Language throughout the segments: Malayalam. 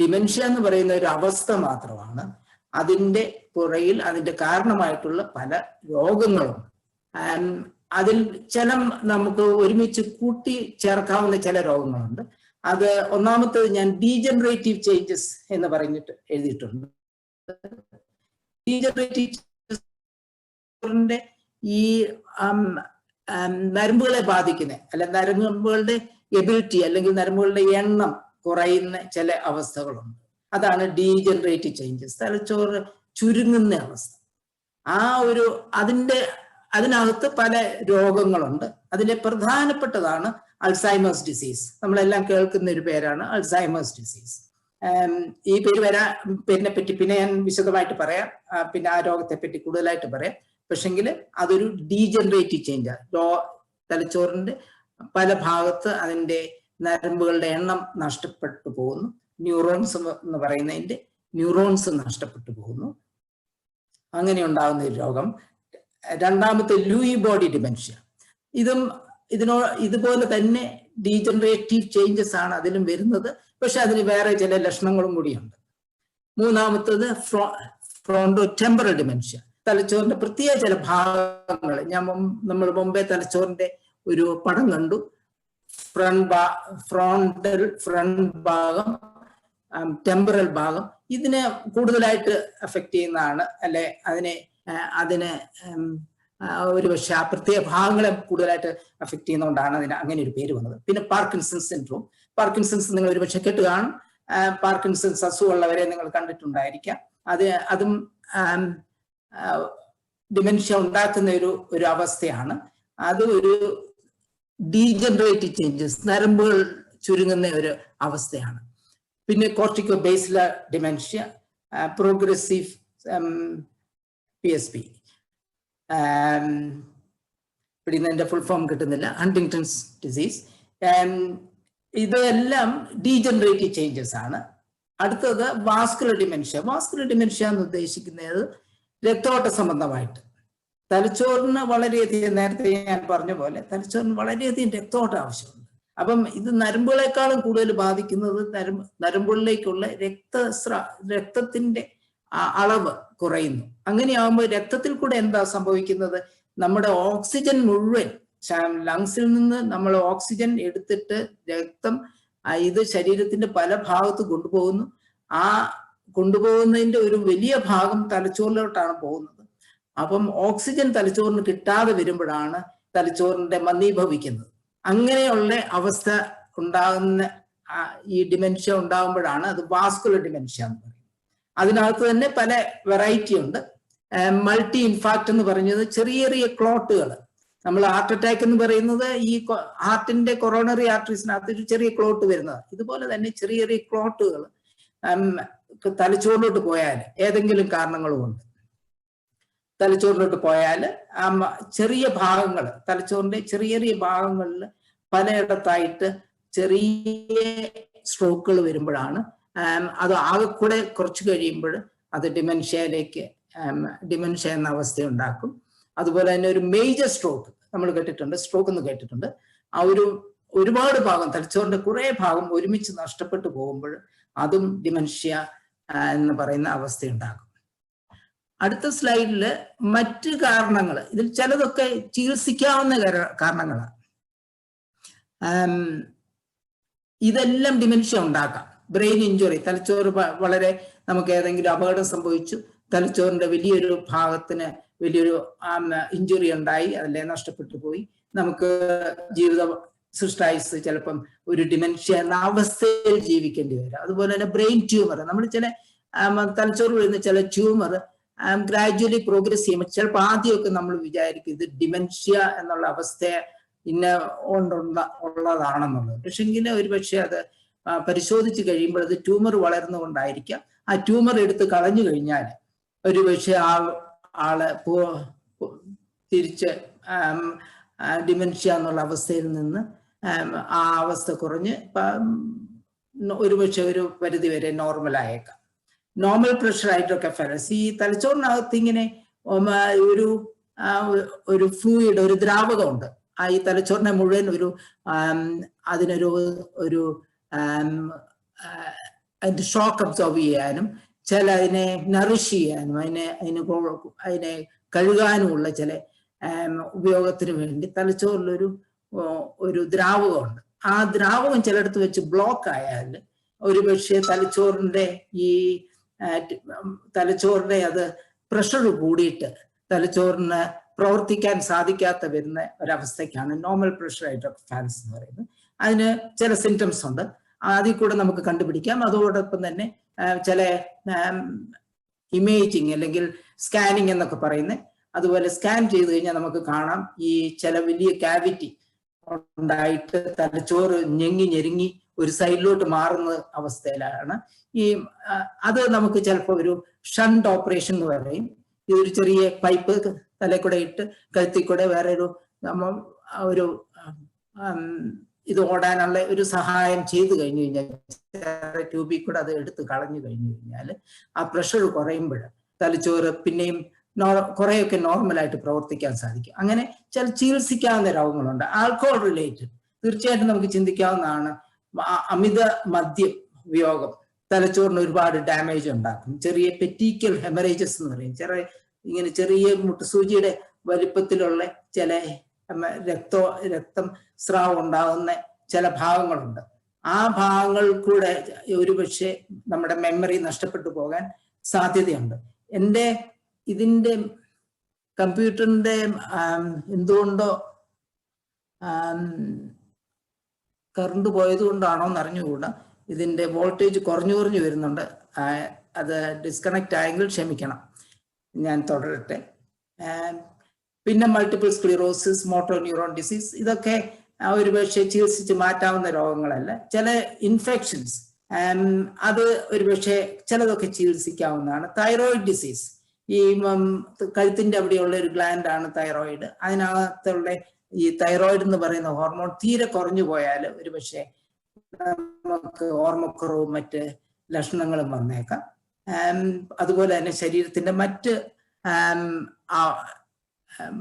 ഡിമെൻഷ്യ എന്ന് പറയുന്ന ഒരു അവസ്ഥ മാത്രമാണ്. അതിന്റെ പുറയിൽ അതിന്റെ കാരണമായിട്ടുള്ള പല രോഗങ്ങളും. അതിൽ ചില നമുക്ക് ഒരുമിച്ച് കൂട്ടി ചേർക്കാവുന്ന ചില രോഗങ്ങളുണ്ട്. അത് ഒന്നാമത്തേത് ഞാൻ ഡീജനറേറ്റീവ് ചേഞ്ചസ് എന്ന് പറഞ്ഞിട്ട് എഴുതിയിട്ടുണ്ട്. ഡീജനറേറ്റീവ് ഈ നരമ്പുകളെ ബാധിക്കുന്ന അല്ല നരമ്പുകളുടെ എബിലിറ്റി അല്ലെങ്കിൽ നരമ്പുകളുടെ എണ്ണം കുറയുന്ന ചില അവസ്ഥകളുണ്ട്. അതാണ് ഡീജനറേറ്റ് ചേഞ്ചസ് തലച്ചോറ് ചുരുങ്ങുന്ന അവസ്ഥ. ആ ഒരു അതിന്റെ അതിനകത്ത് പല രോഗങ്ങളുണ്ട്. അതിലെ പ്രധാനപ്പെട്ടതാണ് അൾസൈമേഴ്സ് ഡിസീസ് നമ്മളെല്ലാം കേൾക്കുന്ന ഒരു പേരാണ് അൾസൈമേഴ്സ് ഡിസീസ് ഈ പേര് വരാ പേരിനെ പറ്റി പിന്നെ ഞാൻ വിശദമായിട്ട് പറയാം. പിന്നെ ആ രോഗത്തെ പറ്റി കൂടുതലായിട്ട് പറയാം. പക്ഷെങ്കിൽ അതൊരു ഡീജനറേറ്റീവ് ചേഞ്ചാണ് തലച്ചോറിന്റെ പല ഭാഗത്ത് അതിന്റെ നരമ്പുകളുടെ എണ്ണം നഷ്ടപ്പെട്ടു പോകുന്നു. ന്യൂറോൺസ് എന്ന് പറയുന്നതിന്റെ ന്യൂറോൺസ് നഷ്ടപ്പെട്ടു പോകുന്നു. അങ്ങനെ ഉണ്ടാകുന്ന ഒരു രോഗം. രണ്ടാമത്തെ ലൂയി ബോഡി ഡിമെൻഷ്യ. ഇതും ഇതിനോ ഇതുപോലെ തന്നെ ഡീജനറേറ്റീവ് ചേഞ്ചസ് ആണ് അതിലും വരുന്നത്. പക്ഷെ അതിന് വേറെ ചില ലക്ഷണങ്ങളും കൂടിയുണ്ട്. മൂന്നാമത്തത് ഫ്രോ ഫ്രോണ്ടോ ടെമ്പറൽ ഡിമെൻഷ്യ. തലച്ചോറിന്റെ പ്രത്യേക ചില ഭാഗങ്ങൾ. ഞാൻ നമ്മൾ മുമ്പേ തലച്ചോറിന്റെ ഒരു പടം കണ്ടു. ഫ്രണ്ട് ഫ്രണ്ട് ഭാഗം ടെമ്പറൽ ഭാഗം ഇതിനെ കൂടുതലായിട്ട് അഫക്റ്റ് ചെയ്യുന്നതാണ്. അല്ലെ അതിനെ അതിന് ഒരു പക്ഷെ ആ പ്രത്യേക ഭാഗങ്ങളെ കൂടുതലായിട്ട് അഫക്റ്റ് ചെയ്യുന്നതുകൊണ്ടാണ് അതിന് അങ്ങനെ ഒരു പേര് വന്നത്. പിന്നെ പാർക്കിൻസൺ സിൻഡ്രോം പാർക്കിൻസൺസ് നിങ്ങൾ ഒരു പക്ഷെ കേട്ട് കാണും. പാർക്കിൻസൺസ് അസുഖമുള്ളവരെ നിങ്ങൾ കണ്ടിട്ടുണ്ടായിരിക്കാം. അത് അതും ഡിമെൻഷ്യ ഉണ്ടാക്കുന്ന ഒരു ഒരു അവസ്ഥയാണ്. അത് ഒരു ഡീജനറേറ്റീവ് ചേഞ്ചസ് നരമ്പുകൾ ചുരുങ്ങുന്ന ഒരു അവസ്ഥയാണ്. പിന്നെ corticobasal dementia progressive P S P പിടിന്ന് എന്റെ ഫുൾ ഫോം കിട്ടുന്നില്ല. ഹണ്ടിങ്ടൺസ് ഡിസീസ് ഇതെല്ലാം ഡീജനറേറ്റീവ് ചേഞ്ചസ് ആണ്. അടുത്തത് വാസ്കുലർ ഡിമെൻഷ്യ വാസ്കുലർ ഡിമെൻഷ്യ എന്ന് ഉദ്ദേശിക്കുന്നത് രക്തോട്ട സംബന്ധമായിട്ട്. തലച്ചോറിന് വളരെയധികം നേരത്തെ ഞാൻ പറഞ്ഞ പോലെ തലച്ചോറിന് വളരെയധികം രക്തോട്ടം ആവശ്യമുണ്ട്. അപ്പം ഇത് നരമ്പുകളെക്കാളും കൂടുതൽ ബാധിക്കുന്നത് നരമ്പ് നരമ്പുകളിലേക്കുള്ള രക്തസ്ര രക്തത്തിന്റെ അളവ് കുറയുന്നു. അങ്ങനെയാകുമ്പോൾ രക്തത്തിൽ കൂടെ എന്താ സംഭവിക്കുന്നത്? നമ്മുടെ ഓക്സിജൻ മുഴുവൻ ലങ്സിൽ നിന്ന് നമ്മൾ ഓക്സിജൻ എടുത്തിട്ട് രക്തം ഇത് ശരീരത്തിന്റെ പല ഭാഗത്ത് കൊണ്ടുപോകുന്നു. ആ കൊണ്ടുപോകുന്നതിന്റെ ഒരു വലിയ ഭാഗം തലച്ചോറിലോട്ടാണ് പോകുന്നത്. അപ്പം ഓക്സിജൻ തലച്ചോറിന് കിട്ടാതെ വരുമ്പോഴാണ് തലച്ചോറിന്റെ മന്ദീഭവിക്കുന്നത് അങ്ങനെയുള്ള അവസ്ഥ ഉണ്ടാകുന്ന ഈ ഡിമെൻഷ്യ ഉണ്ടാകുമ്പോഴാണ് അത് വാസ്കുലർ ഡിമെൻഷ്യ എന്ന് പറയുന്നത്. അതിനകത്ത് തന്നെ പല വെറൈറ്റി ഉണ്ട്. മൾട്ടി ഇൻഫാക്ട് എന്ന് പറയുന്നത് ചെറിയ ചെറിയ ക്ലോട്ടുകൾ നമ്മൾ ഹാർട്ട് അറ്റാക്ക് എന്ന് പറയുന്നത് ഈ ഹാർട്ടിന്റെ കൊറോണറി ആർട്ടറീസിനകത്ത് ഒരു ചെറിയ ക്ലോട്ട് വരുന്നത് ഇതുപോലെ തന്നെ ചെറിയ ചെറിയ ക്ലോട്ടുകൾ തലച്ചോറിലോട്ട് പോയാൽ ഏതെങ്കിലും കാരണങ്ങളുമുണ്ട് തലച്ചോറിലോട്ട് പോയാൽ ആ ചെറിയ ഭാഗങ്ങൾ തലച്ചോറിന്റെ ചെറിയ ചെറിയ ഭാഗങ്ങളിൽ പലയിടത്തായിട്ട് ചെറിയ സ്ട്രോക്കുകൾ വരുമ്പോഴാണ് അത് ആകെ കൂടെ കുറച്ച് കഴിയുമ്പോൾ അത് ഡിമെൻഷ്യയിലേക്ക് ഡിമെൻഷ്യ എന്ന അവസ്ഥ ഉണ്ടാക്കും അതുപോലെ തന്നെ ഒരു മേജർ സ്ട്രോക്ക് നമ്മൾ കേട്ടിട്ടുണ്ട് സ്ട്രോക്ക് എന്ന് കേട്ടിട്ടുണ്ട്. ആ ഒരു ഒരുപാട് ഭാഗം തലച്ചോറിന്റെ കുറെ ഭാഗം ഒരുമിച്ച് നഷ്ടപ്പെട്ടു പോകുമ്പോൾ അതും ഡിമെൻഷ്യ എന്ന് പറയുന്ന അവസ്ഥ ഉണ്ടാകും അടുത്ത സ്ലൈഡിൽ മറ്റ് കാരണങ്ങൾ ഇതിൽ ചിലതൊക്കെ ചികിത്സിക്കാവുന്ന കാര- കാരണങ്ങളാണ് ഇതെല്ലാം ഡിമെൻഷ്യ ഉണ്ടാക്കാം. ബ്രെയിൻ ഇഞ്ചുറി തലച്ചോറ് വളരെ നമുക്ക് ഏതെങ്കിലും അപകടം സംഭവിച്ചു തലച്ചോറിന്റെ വലിയൊരു ഭാഗത്തിന് വലിയൊരു ഇഞ്ചുറി ഉണ്ടായി അതല്ലേ നഷ്ടപ്പെട്ടു പോയി. നമുക്ക് ജീവിത സൃഷ്ടായുസ് ചിലപ്പം ഒരു ഡിമെൻഷ്യ എന്ന അവസ്ഥയിൽ ജീവിക്കേണ്ടി വരും. അതുപോലെ തന്നെ ബ്രെയിൻ ട്യൂമർ നമ്മൾ ചില തലച്ചോറ് വരുന്ന ചില ട്യൂമർ ഗ്രാജുവലി പ്രോഗ്രസ് ചെയ്യുമ്പോൾ ചിലപ്പോൾ ആദ്യമൊക്കെ നമ്മൾ വിചാരിക്കും ഇത് ഡിമെൻഷ്യ എന്നുള്ള അവസ്ഥയെ ഇന്ന കൊണ്ടുള്ള ഉള്ളതാണെന്നുള്ളത്. ഒരു പക്ഷേ അത് പരിശോധിച്ച് കഴിയുമ്പോൾ അത് ട്യൂമർ വളർന്നുകൊണ്ടായിരിക്കാം. ആ ട്യൂമർ എടുത്ത് കളഞ്ഞു കഴിഞ്ഞാൽ ഒരു പക്ഷേ ആ ആൾ പോ- തിരിച്ച് ഡിമെൻഷ്യ എന്നുള്ള അവസ്ഥയിൽ നിന്ന് ആ അവസ്ഥ കുറഞ്ഞ് ഒരുപക്ഷെ ഒരു പരിധി വരെ നോർമൽ ആയേക്കാം. നോർമൽ പ്രഷർ ആയിട്ടൊക്കെ ഫെറസ് ഈ തലച്ചോറിനകത്ത് ഇങ്ങനെ ഒരു ഒരു ഫ്ലൂയിഡ് ഒരു ദ്രാവകമുണ്ട്. ആ ഈ തലച്ചോറിനെ മുഴുവൻ ഒരു അതിനൊരു ഒരു അതിന്റെ ഷോക്ക് അബ്സോർവ് ചെയ്യാനും ചില അതിനെ നറിഷ് ചെയ്യാനും അതിനെ അതിന് അതിനെ കഴുകാനുമുള്ള ചില ഉപയോഗത്തിന് വേണ്ടി തലച്ചോറിലൊരു ഒരു ദ്രാവകമുണ്ട്. ആ ദ്രാവകം ചിലയിടത്ത് വെച്ച് ബ്ലോക്ക് ആയാൽ ഒരുപക്ഷെ തലച്ചോറിന്റെ ഈ തലച്ചോറിന്റെ അത് പ്രഷർ കൂടിയിട്ട് തലച്ചോറിന് പ്രവർത്തിക്കാൻ സാധിക്കാത്ത വരുന്ന ഒരവസ്ഥയ്ക്കാണ് നോർമൽ പ്രഷർ ഹൈഡ്രോഫാൻസ് എന്ന് പറയുന്നത്. അതിന് ചില സിംറ്റംസ് ഉണ്ട്. ആദ്യം കൂടെ നമുക്ക് കണ്ടുപിടിക്കാം. അതോടൊപ്പം തന്നെ ചില ഇമേജിങ് അല്ലെങ്കിൽ സ്കാനിങ് എന്നൊക്കെ പറയുന്നത് അതുപോലെ സ്കാൻ ചെയ്ത് കഴിഞ്ഞാൽ നമുക്ക് കാണാം ഈ ചില വലിയ കാവിറ്റി ഉണ്ടായിട്ട് തലച്ചോറ് ഞെങ്ങി ഞെരുങ്ങി ഒരു സൈഡിലോട്ട് മാറുന്ന അവസ്ഥയിലാണ്. ഈ അത് നമുക്ക് ചിലപ്പോൾ ഒരു ഷണ്ട് ഓപ്പറേഷൻ എന്ന് പറയും. ഇതൊരു ചെറിയ പൈപ്പ് തലയിൽ കൂടെ ഇട്ട് കഴുത്തിൽ കൂടെ വേറെ ഒരു ഒരു ഇത് ഓടാനുള്ള ഒരു സഹായം ചെയ്തു കഴിഞ്ഞു കഴിഞ്ഞാൽ ട്യൂബിൽ കൂടെ അത് എടുത്ത് കളഞ്ഞു കഴിഞ്ഞു കഴിഞ്ഞാൽ ആ പ്രഷർ കുറയുമ്പോൾ തലച്ചോറ് പിന്നെയും കുറെയൊക്കെ നോർമലായിട്ട് പ്രവർത്തിക്കാൻ സാധിക്കും. അങ്ങനെ ചില ചികിത്സിക്കാവുന്ന രോഗങ്ങളുണ്ട്. Alcohol related. തീർച്ചയായിട്ടും നമുക്ക് ചിന്തിക്കാവുന്നതാണ് അമിത മദ്യം ഉപയോഗം. തലച്ചോറിന് ഒരുപാട് ഡാമേജ് ഉണ്ടാക്കും. ചെറിയ പെറ്റീക്കൽ ഹെമറേജസ് എന്ന് പറയും. ചെറിയ ഇങ്ങനെ ചെറിയ മുട്ടുസൂചിയുടെ വലിപ്പത്തിലുള്ള ചില രക്തോ രക്തം സ്രാവം ഉണ്ടാകുന്ന ചില ഭാഗങ്ങളുണ്ട്. ആ ഭാഗങ്ങൾ കൂടെ ഒരുപക്ഷെ നമ്മുടെ മെമ്മറി നഷ്ടപ്പെട്ടു പോകാൻ സാധ്യതയുണ്ട്. എന്റെ ഇതിന്റെ കമ്പ്യൂട്ടറിന്റെ എന്തുകൊണ്ടോ കറണ്ട് പോയത് കൊണ്ടാണോ എന്ന് അറിഞ്ഞുകൂടാ ഇതിന്റെ വോൾട്ടേജ് കുറഞ്ഞു കുറഞ്ഞു വരുന്നുണ്ട്. അത് ഡിസ്കണക്ട് ആയെങ്കിൽ ക്ഷമിക്കണം. ഞാൻ തുടരട്ടെ. പിന്നെ multiple sclerosis motor neuron disease ഇതൊക്കെ ആ, ഒരു പക്ഷേ ചികിത്സിച്ച് മാറ്റാവുന്ന രോഗങ്ങളല്ല. ചില ഇൻഫെക്ഷൻസ് അത് ഒരു പക്ഷേ ചിലതൊക്കെ ചികിത്സിക്കാവുന്നതാണ്. തൈറോയിഡ് ഡിസീസ് ഈ കഴുത്തിന്റെ അവിടെയുള്ള ഒരു ഗ്ലാൻഡാണ് തൈറോയിഡ് അതിനകത്തുള്ള ഈ തൈറോയിഡ് എന്ന് പറയുന്ന ഹോർമോൺ തീരെ കുറഞ്ഞു പോയാൽ ഒരു പക്ഷേ നമുക്ക് ഓർമ്മക്കുറവും മറ്റ് ലക്ഷണങ്ങളും വന്നേക്കാം. അതുപോലെ തന്നെ ശരീരത്തിന്റെ മറ്റ്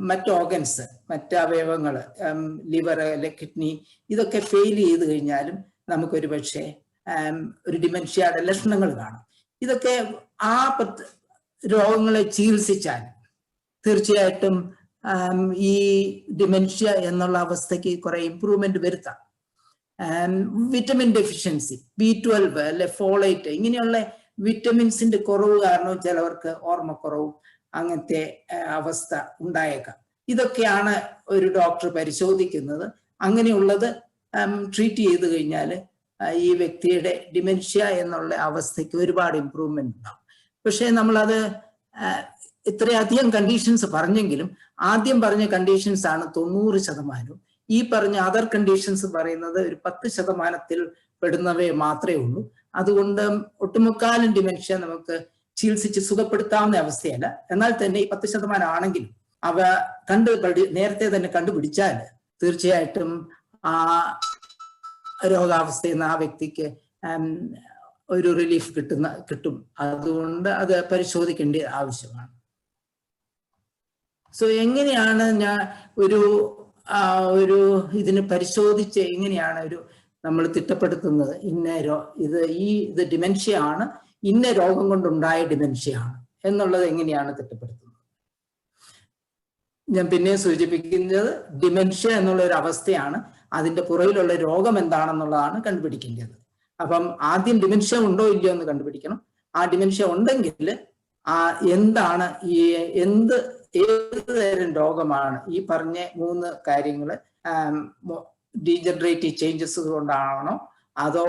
മറ്റ് ഓർഗൻസ് മറ്റ് അവയവങ്ങൾ ലിവർ അല്ലെ കിഡ്നി ഇതൊക്കെ ഫെയിൽ ചെയ്ത് കഴിഞ്ഞാലും നമുക്കൊരു പക്ഷേ ഒരു ഡിമെൻഷ്യയുടെ ലക്ഷണങ്ങൾ കാണും. ഇതൊക്കെ ആ രോഗങ്ങളെ ചികിത്സിച്ചാൽ തീർച്ചയായിട്ടും ഈ ഡിമെൻഷ്യ എന്നുള്ള അവസ്ഥയ്ക്ക് കുറെ ഇമ്പ്രൂവ്മെന്റ് വരുത്താം. വിറ്റമിൻ ഡെഫിഷ്യൻസി ബി ട്വൽവ് അല്ലെ ഫോളേറ്റ് ഇങ്ങനെയുള്ള വിറ്റമിൻസിന്റെ കുറവ് കാരണം ചിലവർക്ക് ഓർമ്മക്കുറവും അങ്ങനത്തെ അവസ്ഥ ഉണ്ടായേക്കാം. ഇതൊക്കെയാണ് ഒരു ഡോക്ടർ പരിശോധിക്കുന്നത്. അങ്ങനെയുള്ളത് ട്രീറ്റ് ചെയ്ത് കഴിഞ്ഞാൽ ഈ വ്യക്തിയുടെ ഡിമെൻഷ്യ എന്നുള്ള അവസ്ഥയ്ക്ക് ഒരുപാട് ഇമ്പ്രൂവ്മെന്റ് ഉണ്ടാവും. പക്ഷേ നമ്മളത് ഇത്രയധികം കണ്ടീഷൻസ് പറഞ്ഞെങ്കിലും ആദ്യം പറഞ്ഞ കണ്ടീഷൻസ് ആണ് തൊണ്ണൂറ് ശതമാനവും ഈ പറഞ്ഞ അതർ കണ്ടീഷൻസ് പറയുന്നത് ഒരു പത്ത് ശതമാനത്തിൽ പെടുന്നവയെ മാത്രമേ ഉള്ളൂ. അതുകൊണ്ട് ഒട്ടുമുക്കാലും ഡിമെൻഷ്യ നമുക്ക് ചികിത്സിച്ച് സുഖപ്പെടുത്താവുന്ന അവസ്ഥയല്ല. എന്നാൽ തന്നെ ഈ പത്ത് ശതമാനം ആണെങ്കിലും അവ കണ്ട് നേരത്തെ തന്നെ കണ്ടുപിടിച്ചാൽ തീർച്ചയായിട്ടും ആ രോഗാവസ്ഥയിൽ നിന്ന് ആ വ്യക്തിക്ക് ഒരു റിലീഫ് കിട്ടുന്ന കിട്ടും. അതുകൊണ്ട് അത് പരിശോധിക്കേണ്ട ആവശ്യമാണ്. സോ എങ്ങനെയാണ് ഞാൻ ഒരു ഒരു ഇതിന് പരിശോധിച്ച് എങ്ങനെയാണ് ഒരു നമ്മൾ തിട്ടപ്പെടുത്തുന്നത്? ഇന്ന രോ ഇത് ഈ ഇത് ഡിമെൻഷ്യ ആണ് ഇന്ന രോഗം കൊണ്ടുണ്ടായ ഡിമെൻഷ്യ ആണ് എന്നുള്ളത് എങ്ങനെയാണ് തിട്ടപ്പെടുത്തുന്നത്? ഞാൻ പിന്നെ സൂചിപ്പിക്കുന്നത് ഡിമെൻഷ്യ എന്നുള്ള ഒരു അവസ്ഥയാണ്. അതിന്റെ പുറകിലുള്ള രോഗം എന്താണെന്നുള്ളതാണ് കണ്ടുപിടിക്കേണ്ടത്. അപ്പം ആദ്യം ഡിമെൻഷ്യ ഉണ്ടോ ഇല്ലയോ എന്ന് കണ്ടുപിടിക്കണം. ആ ഡിമെൻഷ്യ ഉണ്ടെങ്കിൽ ആ എന്താണ് ഈ എന്ത് ഏത് തരം രോഗമാണ് ഈ പറഞ്ഞ മൂന്ന് കാര്യങ്ങൾ ഡീജനറേറ്റീവ് ചേഞ്ചസ് കൊണ്ടാണോ അതോ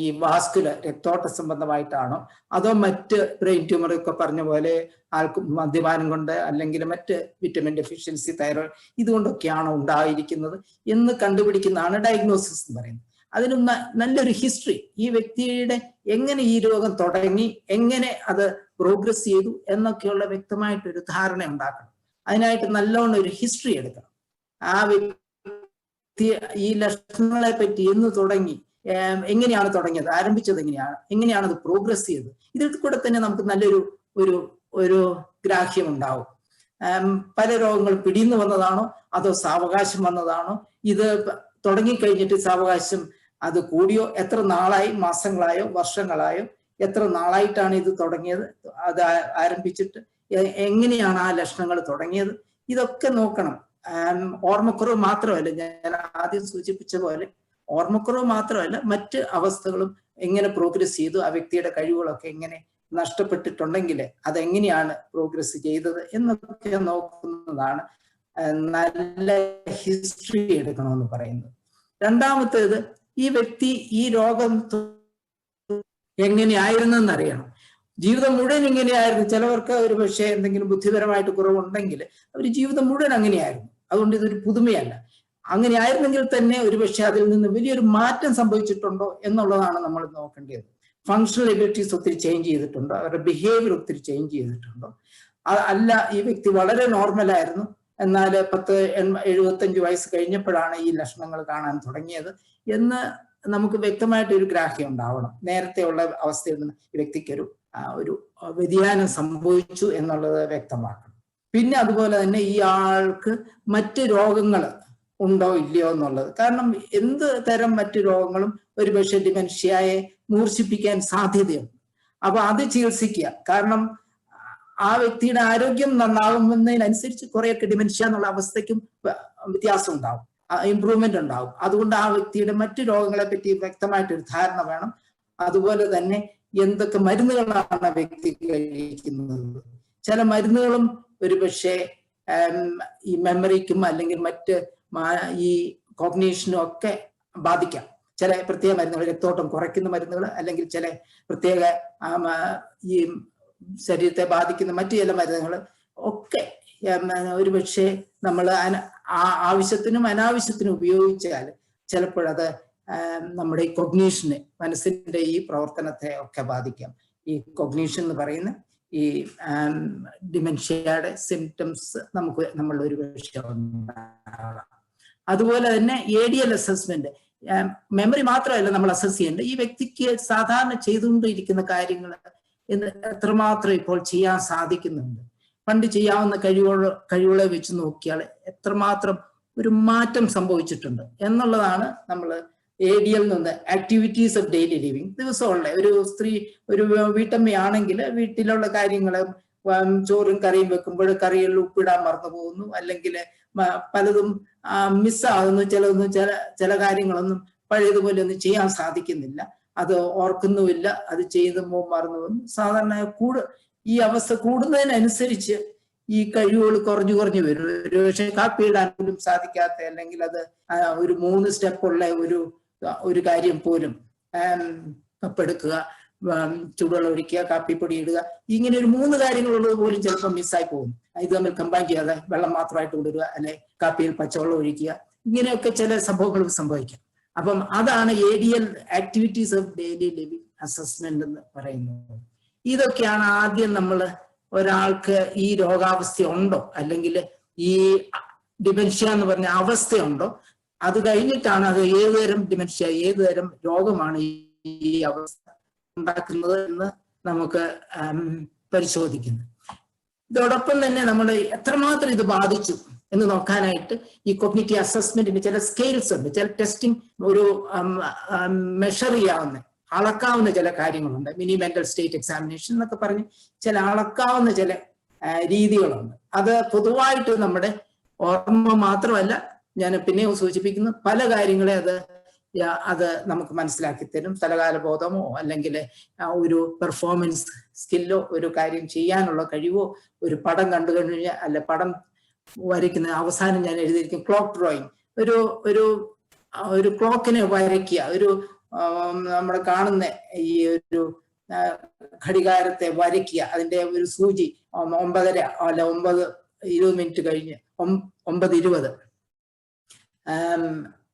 ഈ വാസ്കുലർ രക്തോട്ട സംബന്ധമായിട്ടാണോ അതോ മറ്റ് ബ്രെയിൻ ട്യൂമർ ഒക്കെ പറഞ്ഞ പോലെ ആൾക്ക് മദ്യപാനം കൊണ്ട് അല്ലെങ്കിൽ മറ്റ് വിറ്റമിൻ ഡെഫിഷ്യൻസി തൈറോയിഡ് ഇതുകൊണ്ടൊക്കെയാണോ ഉണ്ടായിരിക്കുന്നത് എന്ന് കണ്ടുപിടിക്കുന്നതാണ് ഡയഗ്നോസിസ് എന്ന് പറയുന്നത്. അതിന് നല്ലൊരു ഹിസ്റ്ററി ഈ വ്യക്തിയുടെ എങ്ങനെ ഈ രോഗം തുടങ്ങി എങ്ങനെ അത് പ്രോഗ്രസ് ചെയ്തു എന്നൊക്കെയുള്ള വ്യക്തമായിട്ടൊരു ധാരണ ഉണ്ടാക്കണം. അതിനായിട്ട് നല്ലോണം ഒരു ഹിസ്റ്ററി എടുക്കണം. ആ വ്യക്തി ഈ ലക്ഷണങ്ങളെ പറ്റി എന്ന് തുടങ്ങി എങ്ങനെയാണ് തുടങ്ങിയത്? ആരംഭിച്ചത് എങ്ങനെയാണ്? എങ്ങനെയാണ് അത് പ്രോഗ്രസ് ചെയ്തത്? ഇതിൽ കൂടെ തന്നെ നമുക്ക് നല്ലൊരു ഒരു ഒരു ഗ്രാഹ്യം ഉണ്ടാവും. പല രോഗങ്ങളും പിടിയുന്നു വന്നതാണോ? അതോ സാവകാശം വന്നതാണോ? ഇത് തുടങ്ങിക്കഴിഞ്ഞിട്ട് സാവകാശം അത് കൂടിയോ? എത്ര നാളായി? മാസങ്ങളായോ? വർഷങ്ങളായോ? എത്ര നാളായിട്ടാണ് ഇത് തുടങ്ങിയത്? അത് ആരംഭിച്ചിട്ട് എങ്ങനെയാണ് ആ ലക്ഷണങ്ങൾ തുടങ്ങിയത്? ഇതൊക്കെ നോക്കണം. ഓർമ്മക്കുറവ് മാത്രമല്ല ഞാൻ ആദ്യം സൂചിപ്പിച്ച പോലെ ഓർമ്മക്കുറവ് മാത്രമല്ല മറ്റ് അവസ്ഥകളും എങ്ങനെ പ്രോഗ്രസ് ചെയ്തു ആ വ്യക്തിയുടെ കഴിവുകളൊക്കെ എങ്ങനെ നഷ്ടപ്പെട്ടിട്ടുണ്ടെങ്കിൽ അതെങ്ങനെയാണ് പ്രോഗ്രസ് ചെയ്തത് എന്നൊക്കെ നോക്കുന്നതാണ് നല്ല ഹിസ്റ്ററി എടുക്കണമെന്ന് പറയുന്നത്. രണ്ടാമത്തേത് ഈ വ്യക്തി ഈ രോഗം എങ്ങനെയായിരുന്നെന്ന് അറിയണം ജീവിതം മുഴുവൻ ഇങ്ങനെയായിരുന്നു. ചിലവർക്ക് ഒരു പക്ഷേ എന്തെങ്കിലും ബുദ്ധിപരമായിട്ട് കുറവുണ്ടെങ്കിൽ അവർ ജീവിതം മുഴുവൻ അങ്ങനെയായിരുന്നു. അതുകൊണ്ട് ഇതൊരു പുതുമയല്ല. അങ്ങനെ ആയിരുന്നെങ്കിൽ തന്നെ ഒരു പക്ഷേ അതിൽ നിന്ന് വലിയൊരു മാറ്റം സംഭവിച്ചിട്ടുണ്ടോ എന്നുള്ളതാണ് നമ്മൾ നോക്കേണ്ടത്. ഫങ്ഷണൽ എബിലിറ്റീസ് ഒത്തിരി ചേഞ്ച് ചെയ്തിട്ടുണ്ടോ. അവരുടെ ബിഹേവിയർ ഒത്തിരി ചേഞ്ച് ചെയ്തിട്ടുണ്ടോ. അല്ല ഈ വ്യക്തി വളരെ നോർമൽ ആയിരുന്നു. എന്നാൽ പത്ത് എഴുപത്തഞ്ച് വയസ്സ് കഴിഞ്ഞപ്പോഴാണ് ഈ ലക്ഷണങ്ങൾ കാണാൻ തുടങ്ങിയത്. എന്ന് നമുക്ക് വ്യക്തമായിട്ട് ഒരു ഗ്രാഹ്യം ഉണ്ടാവണം. നേരത്തെ ഉള്ള അവസ്ഥയിൽ നിന്ന് വ്യക്തിക്കൊരു വ്യക്തിക്ക് ഒരു വ്യതിയാനം സംഭവിച്ചു എന്നുള്ളത് വ്യക്തമാക്കണം. പിന്നെ അതുപോലെ തന്നെ ഈ ആൾക്ക് മറ്റ് രോഗങ്ങൾ ഉണ്ടോ ഇല്ലയോ എന്നുള്ളത്. കാരണം എന്ത് തരം മറ്റു രോഗങ്ങളും ഒരു പക്ഷേ ഡിമെൻഷ്യയെ മൂർച്ഛിപ്പിക്കാൻ സാധ്യതയുണ്ട്. അപ്പൊ അത് ചികിത്സിക്കുക. കാരണം ആ വ്യക്തിയുടെ ആരോഗ്യം നന്നാകുന്നതിനനുസരിച്ച് കുറെയൊക്കെ ഡിമെൻഷ്യ എന്നുള്ള അവസ്ഥയ്ക്കും വ്യത്യാസം ഉണ്ടാവും. ഇമ്പ്രൂവ്മെന്റ് ഉണ്ടാവും. അതുകൊണ്ട് ആ വ്യക്തിയുടെ മറ്റു രോഗങ്ങളെ പറ്റി വ്യക്തമായിട്ടൊരു ധാരണ വേണം. അതുപോലെ തന്നെ എന്തൊക്കെ മരുന്നുകളാണ് വ്യക്തി കഴിക്കുന്നത്? ചില മരുന്നുകളും ഒരു പക്ഷേ ഈ മെമ്മറിക്കും അല്ലെങ്കിൽ മറ്റ് ഈ കോഗ്നീഷനും ഒക്കെ ബാധിക്കാം. ചില പ്രത്യേക മരുന്നുകൾ രക്തോട്ടം കുറയ്ക്കുന്ന മരുന്നുകൾ അല്ലെങ്കിൽ ചില പ്രത്യേക ഈ ശരീരത്തെ ബാധിക്കുന്ന മറ്റു ചില മരുന്നുകൾ ഒക്കെ ഒരുപക്ഷെ ഒരു പക്ഷേ നമ്മൾ ആവശ്യത്തിനും അനാവശ്യത്തിനും ഉപയോഗിച്ചാൽ ചിലപ്പോഴത് നമ്മുടെ ഈ കൊഗ്നീഷന് മനസ്സിന്റെ ഈ പ്രവർത്തനത്തെ ഒക്കെ ബാധിക്കാം. ഈ കൊഗ്നീഷൻ എന്ന് പറയുന്ന ഈ ഡിമെൻഷ്യയുടെ സിംറ്റംസ് നമുക്ക് നമ്മൾ ഒരു പക്ഷേ അതുപോലെ തന്നെ A D L assessment memory മാത്രമല്ല നമ്മൾ അസസ് ചെയ്യേണ്ടത്. ഈ വ്യക്തിക്ക് സാധാരണ ചെയ്തുകൊണ്ടിരിക്കുന്ന കാര്യങ്ങൾ എന്ന് എത്രമാത്രം ഇപ്പോൾ ചെയ്യാൻ സാധിക്കുന്നുണ്ട്. പണ്ട് ചെയ്യാവുന്ന കഴിവുകൾ കഴിവുകളെ വെച്ച് നോക്കിയാൽ എത്രമാത്രം ഒരു മാറ്റം സംഭവിച്ചിട്ടുണ്ട് എന്നുള്ളതാണ് നമ്മൾ എ ഡി എൽ നിന്ന് ആക്ടിവിറ്റീസ് ഓഫ് ഡെയിലി ലിവിങ് ദിവസമുള്ള ഒരു സ്ത്രീ ഒരു വീട്ടമ്മയാണെങ്കിൽ വീട്ടിലുള്ള കാര്യങ്ങൾ ചോറും കറിയും വെക്കുമ്പോൾ കറികളിൽ ഉപ്പിടാൻ മറന്നു പോകുന്നു. അല്ലെങ്കിൽ പലതും മിസ്സാകുന്നു ചിലതൊന്നും ചില ചില കാര്യങ്ങളൊന്നും പഴയതുപോലെ ഒന്നും ചെയ്യാൻ സാധിക്കുന്നില്ല. അത് ഓർക്കുന്നുമില്ല അത് ചെയ്ത് മറന്നു സാധാരണ കൂട് ഈ അവസ്ഥ കൂടുന്നതിനനുസരിച്ച് ഈ കഴിവുകൾ കുറഞ്ഞു കുറഞ്ഞു വരും. ഒരു പക്ഷേ കാപ്പി ഇടാൻ പോലും സാധിക്കാത്ത അല്ലെങ്കിൽ അത് ഒരു മൂന്ന് സ്റ്റെപ്പുള്ള ഒരു ഒരു കാര്യം പോലും കപ്പെടുക്കുക ചൂടുവെള്ളം ഒഴിക്കുക കാപ്പിപ്പൊടി ഇടുക ഇങ്ങനെ ഒരു മൂന്ന് കാര്യങ്ങളുള്ളത് പോലും ചിലപ്പോൾ മിസ്സായി പോകും. ഇത് തമ്മിൽ കമ്പൈൻ ചെയ്യാതെ വെള്ളം മാത്രമായിട്ട് കൊണ്ടുവരിക അല്ലെ കാപ്പിയിൽ പച്ചവെള്ളം ഒഴിക്കുക ഇങ്ങനെയൊക്കെ ചില സംഭവങ്ങൾ സംഭവിക്കാം. അപ്പം അതാണ് L activities of daily living assessment എന്ന് പറയുന്നത്. ഇതൊക്കെയാണ് ആദ്യം നമ്മൾ ഒരാൾക്ക് ഈ രോഗാവസ്ഥ ഉണ്ടോ? അല്ലെങ്കിൽ ഈ ഡിമെൻഷ്യ എന്ന് പറഞ്ഞ അവസ്ഥയുണ്ടോ അത് കഴിഞ്ഞിട്ടാണ് അത് ഏതുതരം ഡിമെൻഷ്യ ഏതുതരം രോഗമാണ് ഈ അവസ്ഥ ഉണ്ടാക്കുന്നത് എന്ന് നമുക്ക് പരിശോധിക്കുന്നത് പരിശോധിക്കുന്നു. ഇതോടൊപ്പം തന്നെ നമ്മൾ എത്രമാത്രം ഇത് ബാധിച്ചു? എന്ന് നോക്കാനായിട്ട് ഈ കൊഗ്നിറ്റീവ് അസസ്മെന്റിന് ചില സ്കെയിൽസ് ഉണ്ട്. ചില ടെസ്റ്റിംഗ് ഒരു മെഷർ ചെയ്യാവുന്ന അളക്കാവുന്ന ചില കാര്യങ്ങളുണ്ട്. മിനി മെന്റൽ സ്റ്റേറ്റ് എക്സാമിനേഷൻ എന്നൊക്കെ പറഞ്ഞ് ചില അളക്കാവുന്ന ചില രീതികളുണ്ട്. അത് പൊതുവായിട്ട് നമ്മുടെ ഓർമ്മ മാത്രമല്ല ഞാൻ പിന്നെയും സൂചിപ്പിക്കുന്നു പല കാര്യങ്ങളെ അത് അത് നമുക്ക് മനസ്സിലാക്കി തരും. സ്ഥലകാല ബോധമോ അല്ലെങ്കിൽ ഒരു പെർഫോമൻസ് സ്കില്ലോ ഒരു കാര്യം ചെയ്യാനുള്ള കഴിവോ ഒരു പടം കണ്ടു കഴിഞ്ഞാൽ അല്ല പടം വരയ്ക്കുന്ന അവസാനം ഞാൻ എഴുതിയിരിക്കും ക്ലോക്ക് ഡ്രോയിങ്. ഒരു ഒരു ഒരു ക്ലോക്കിനെ വരയ്ക്കുക. ഒരു നമ്മൾ കാണുന്ന ഈ ഒരു ഘടികാരത്തെ വരയ്ക്കുക. അതിന്റെ ഒരു സൂചി ഒമ്പതര അല്ല ഒമ്പത് ഇരുപത് മിനിറ്റ് കഴിഞ്ഞ് ഒമ്പത് ഇരുപത്.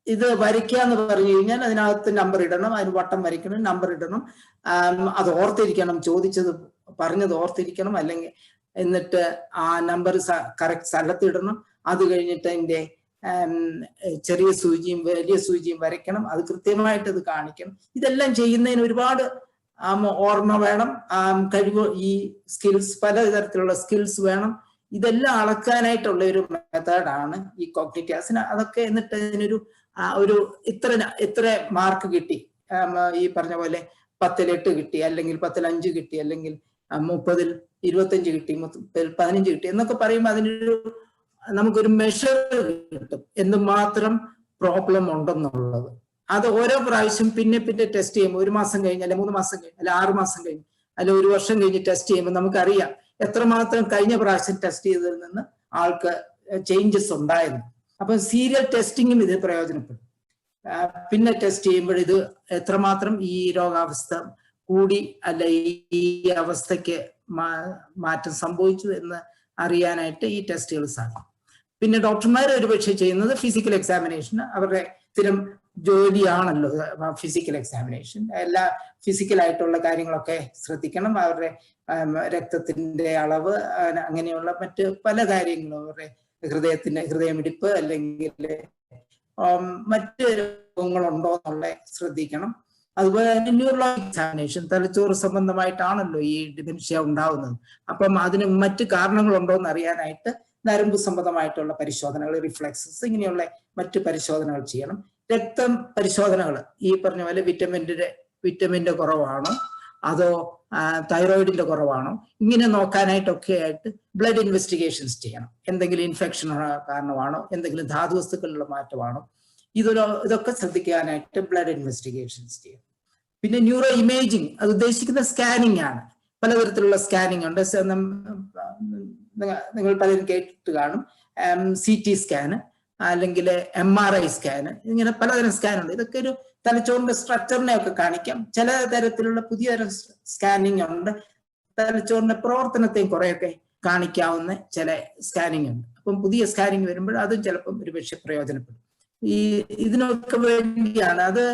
ഇത് വരയ്ക്കുക എന്ന് പറഞ്ഞു കഴിഞ്ഞാൽ അതിനകത്ത് നമ്പർ ഇടണം അതിന് വട്ടം വരയ്ക്കണം നമ്പർ ഇടണം. അത് ഓർത്തിരിക്കണം. ചോദിച്ചത് പറഞ്ഞത് ഓർത്തിരിക്കണം. അല്ലെങ്കിൽ എന്നിട്ട് ആ നമ്പർ കറക്റ്റ് സ്ഥലത്തിടണം അത് കഴിഞ്ഞിട്ട് അതിന്റെ ചെറിയ സൂചിയും വലിയ സൂചിയും വരയ്ക്കണം. അത് കൃത്യമായിട്ട് അത് കാണിക്കണം. ഇതെല്ലാം ചെയ്യുന്നതിന് ഒരുപാട് ഓർമ്മ വേണം. കഴിവ് ഈ സ്കിൽസ് പലതരത്തിലുള്ള സ്കിൽസ് വേണം. ഇതെല്ലാം അളക്കാനായിട്ടുള്ള ഒരു മെത്തേഡാണ് ഈ കോഗ്നിറ്റാസിന് അതൊക്കെ എന്നിട്ട് അതിനൊരു ഒരു ഇത്ര ഇത്ര മാർക്ക് കിട്ടി. ഈ പറഞ്ഞ പോലെ പത്തിൽ എട്ട് കിട്ടി അല്ലെങ്കിൽ പത്തിൽ അഞ്ച് കിട്ടി അല്ലെങ്കിൽ മുപ്പതിൽ ഇരുപത്തഞ്ച് കിട്ടി മുപ്പതിൽ പതിനഞ്ച് കിട്ടി എന്നൊക്കെ പറയുമ്പോൾ അതിനൊരു നമുക്കൊരു മെഷർ കിട്ടും. എന്തുമാത്രം പ്രോബ്ലം ഉണ്ടെന്നുള്ളത്. അത് ഓരോ പ്രാവശ്യം പിന്നെ പിന്നെ ടെസ്റ്റ് ചെയ്യുമ്പോൾ ഒരു മാസം കഴിഞ്ഞ് അല്ലെ മൂന്ന് മാസം കഴിഞ്ഞ് അല്ലെ ആറ് മാസം കഴിഞ്ഞ് അല്ലെ ഒരു വർഷം കഴിഞ്ഞ് ടെസ്റ്റ് ചെയ്യുമ്പോൾ നമുക്കറിയാം എത്രമാത്രം കഴിഞ്ഞ പ്രാവശ്യം ടെസ്റ്റ് ചെയ്തതിൽ നിന്ന് ആൾക്ക് ചേഞ്ചസ് ഉണ്ടായിരുന്നു. അപ്പൊ സീരിയൽ ടെസ്റ്റിങ്ങും ഇത് പ്രയോജനപ്പെടും. പിന്നെ ടെസ്റ്റ് ചെയ്യുമ്പോൾ ഇത് എത്രമാത്രം ഈ രോഗാവസ്ഥ കൂടി അല്ല ഈ അവസ്ഥയ്ക്ക് മാറ്റം സംഭവിച്ചു എന്ന് അറിയാനായിട്ട് ഈ ടെസ്റ്റുകൾ സാധിക്കും. പിന്നെ ഡോക്ടർമാർ ഒരുപക്ഷെ ചെയ്യുന്നത് ഫിസിക്കൽ എക്സാമിനേഷൻ അവരുടെ സ്ഥിരം ജോലിയാണല്ലോ ഫിസിക്കൽ എക്സാമിനേഷൻ എല്ലാ ഫിസിക്കൽ ആയിട്ടുള്ള കാര്യങ്ങളൊക്കെ ശ്രദ്ധിക്കണം. അവരുടെ രക്തത്തിന്റെ അളവ് അങ്ങനെയുള്ള മറ്റ് പല കാര്യങ്ങളും അവരുടെ ഹൃദയത്തിന്റെ ഹൃദയമിടിപ്പ് അല്ലെങ്കിൽ മറ്റ് രോഗങ്ങളുണ്ടോ എന്നുള്ള ശ്രദ്ധിക്കണം. അതുപോലെ തന്നെ ന്യൂറോളജിക് എക്സാമിനേഷൻ തലച്ചോറ് സംബന്ധമായിട്ടാണല്ലോ ഈ ഡിമെൻഷ്യ ഉണ്ടാവുന്നത്. അപ്പം അതിന് മറ്റ് കാരണങ്ങളുണ്ടോ എന്ന് അറിയാനായിട്ട് നരമ്പ് സംബന്ധമായിട്ടുള്ള പരിശോധനകൾ റിഫ്ലക്സസ് ഇങ്ങനെയുള്ള മറ്റ് പരിശോധനകൾ ചെയ്യണം. രക്തം പരിശോധനകൾ ഈ പറഞ്ഞ പോലെ വിറ്റമിന്റെ വിറ്റമിന്റെ കുറവാണോ? അതോ തൈറോയിഡിന്റെ കുറവാണോ? ഇങ്ങനെ നോക്കാനായിട്ടൊക്കെ ആയിട്ട് ബ്ലഡ് ഇൻവെസ്റ്റിഗേഷൻസ് ചെയ്യണം. എന്തെങ്കിലും ഇൻഫെക്ഷൻ കാരണമാണോ? എന്തെങ്കിലും ധാതുവസ്തുക്കളിലുള്ള മാറ്റമാണോ? ഇതൊരു ഇതൊക്കെ ശ്രദ്ധിക്കാനായിട്ട് ബ്ലഡ് ഇൻവെസ്റ്റിഗേഷൻസ് ചെയ്യും പിന്നെ ന്യൂറോ ഇമേജിങ് അത് ഉദ്ദേശിക്കുന്ന സ്കാനിങ് ആണ്. പലതരത്തിലുള്ള സ്കാനിങ് ഉണ്ട്. നിങ്ങൾ പലരും കേട്ടിട്ട് കാണും. സി ടി സ്കാന് അല്ലെങ്കിൽ എം ആർ ഐ സ്കാന് ഇങ്ങനെ പലതരം സ്കാൻ ഉണ്ട്. ഇതൊക്കെ ഒരു തലച്ചോറിന്റെ സ്ട്രക്ചറിനെ ഒക്കെ കാണിക്കാം. ചില തരത്തിലുള്ള പുതിയ തരം സ്കാനിങ് ഉണ്ട്. തലച്ചോറിന്റെ പ്രവർത്തനത്തെയും കുറെയൊക്കെ കാണിക്കാവുന്ന ചില സ്കാനിങ് ഉണ്ട്. അപ്പം പുതിയ സ്കാനിങ് വരുമ്പോൾ അതും ചിലപ്പം ഒരുപക്ഷെ പ്രയോജനപ്പെടും. ഈ ഇതിനൊക്കെ വേണ്ടിയാണ്. അത്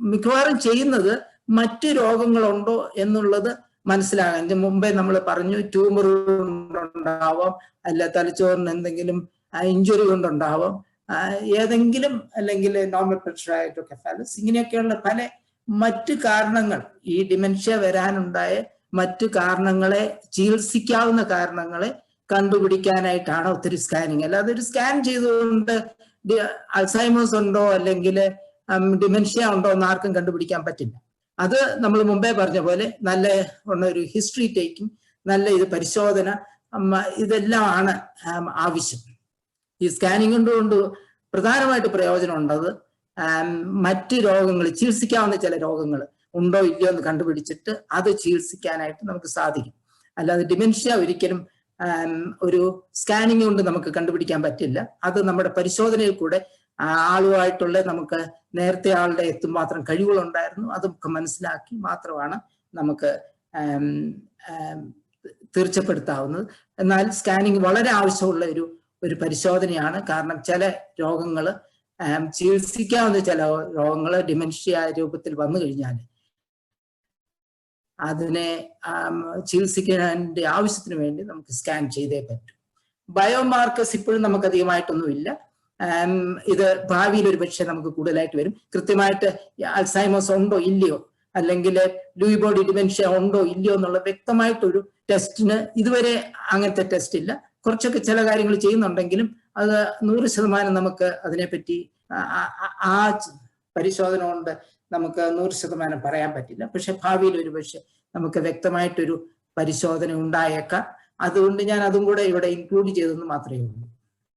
മിക്കവാറും ചെയ്യുന്നത് മറ്റ് രോഗങ്ങളുണ്ടോ എന്നുള്ളത് മനസ്സിലാകാൻ. മുമ്പേ നമ്മൾ പറഞ്ഞു ട്യൂമർ കൊണ്ടുണ്ടാവാം അല്ല തലച്ചോറിന് എന്തെങ്കിലും ഇഞ്ചുറി കൊണ്ടുണ്ടാവാം ഏതെങ്കിലും അല്ലെങ്കിൽ നോർമൽ പെട്രായിട്ടൊക്കെഫാലസ് ഇങ്ങനെയൊക്കെയുള്ള പല മറ്റു കാരണങ്ങൾ ഈ ഡിമെൻഷ്യ വരാനുണ്ടായ മറ്റു കാരണങ്ങളെ ചികിത്സിക്കാവുന്ന കാരണങ്ങളെ കണ്ടുപിടിക്കാനായിട്ടാണ് ഒത്തിരി സ്കാനിങ് അല്ലാതെ ഒരു സ്കാൻ ചെയ്തുകൊണ്ട് അൾസൈമേഴ്സ് ഉണ്ടോ അല്ലെങ്കിൽ ഡിമെൻഷ്യ ഉണ്ടോ എന്ന് ആർക്കും കണ്ടുപിടിക്കാൻ പറ്റില്ല. അത് നമ്മൾ മുമ്പേ പറഞ്ഞ പോലെ നല്ല ഉള്ള ഒരു ഹിസ്റ്ററി ടേക്കിംഗ് നല്ല ഇത് പരിശോധന ഇതെല്ലാം ആണ് ആവശ്യം. ഈ സ്കാനിങ് കൊണ്ട് പ്രധാനമായിട്ട് പ്രയോജനം ഉണ്ടത് മറ്റ് രോഗങ്ങൾ ചികിത്സിക്കാവുന്ന ചില രോഗങ്ങൾ ഉണ്ടോ ഇല്ലയോ എന്ന് കണ്ടുപിടിച്ചിട്ട് അത് ചികിത്സിക്കാനായിട്ട് നമുക്ക് സാധിക്കും. അല്ലാതെ ഡിമെൻഷ്യ ഒരിക്കലും ഒരു സ്കാനിങ് കൊണ്ട് നമുക്ക് കണ്ടുപിടിക്കാൻ പറ്റില്ല. അത് നമ്മുടെ പരിശോധനയിൽ കൂടെ ആളുമായിട്ടുള്ള നമുക്ക് നേരത്തെ ആളുടെ എത്തുമാത്രം കഴിവുകളുണ്ടായിരുന്നു. അതൊക്കെ മനസ്സിലാക്കി മാത്രമാണ് നമുക്ക് തീർച്ചപ്പെടുത്താവുന്നത്. എന്നാൽ സ്കാനിങ് വളരെ ആവശ്യമുള്ള ഒരു ഒരു പരിശോധനയാണ്. കാരണം ചില രോഗങ്ങൾ ചികിത്സിക്കാവുന്ന ചില രോഗങ്ങൾ ഡിമെൻഷ്യ രൂപത്തിൽ വന്നു കഴിഞ്ഞാൽ അതിനെ ചികിത്സിക്കാന്റെ ആവശ്യത്തിന് വേണ്ടി നമുക്ക് സ്കാൻ ചെയ്തേ പറ്റൂ. ബയോമാർക്കേഴ്സ് ഇപ്പോഴും നമുക്ക് അധികമായിട്ടൊന്നുമില്ല ഇത് ഭാവിയിൽ ഒരു പക്ഷേ നമുക്ക് കൂടുതലായിട്ട് വരും. കൃത്യമായിട്ട് അൽസൈമോസ് ഉണ്ടോ ഇല്ലയോ? അല്ലെങ്കിൽ ലൂയി ബോഡി ഡിമെൻഷ്യ ഉണ്ടോ ഇല്ലയോ എന്നുള്ള വ്യക്തമായിട്ടൊരു ടെസ്റ്റിന് ഇതുവരെ അങ്ങനത്തെ ടെസ്റ്റ് ഇല്ല കുറച്ചൊക്കെ ചില കാര്യങ്ങൾ ചെയ്യുന്നുണ്ടെങ്കിലും അത് നൂറ് ശതമാനം നമുക്ക് അതിനെപ്പറ്റി ആ പരിശോധന കൊണ്ട് നമുക്ക് നൂറ് ശതമാനം പറയാൻ പറ്റില്ല. പക്ഷെ ഭാവിയിൽ ഒരുപക്ഷെ നമുക്ക് വ്യക്തമായിട്ടൊരു പരിശോധന ഉണ്ടായേക്കാം. അതുകൊണ്ട് ഞാൻ അതും കൂടെ ഇവിടെ ഇൻക്ലൂഡ് ചെയ്തെന്ന് മാത്രമേ ഉള്ളൂ.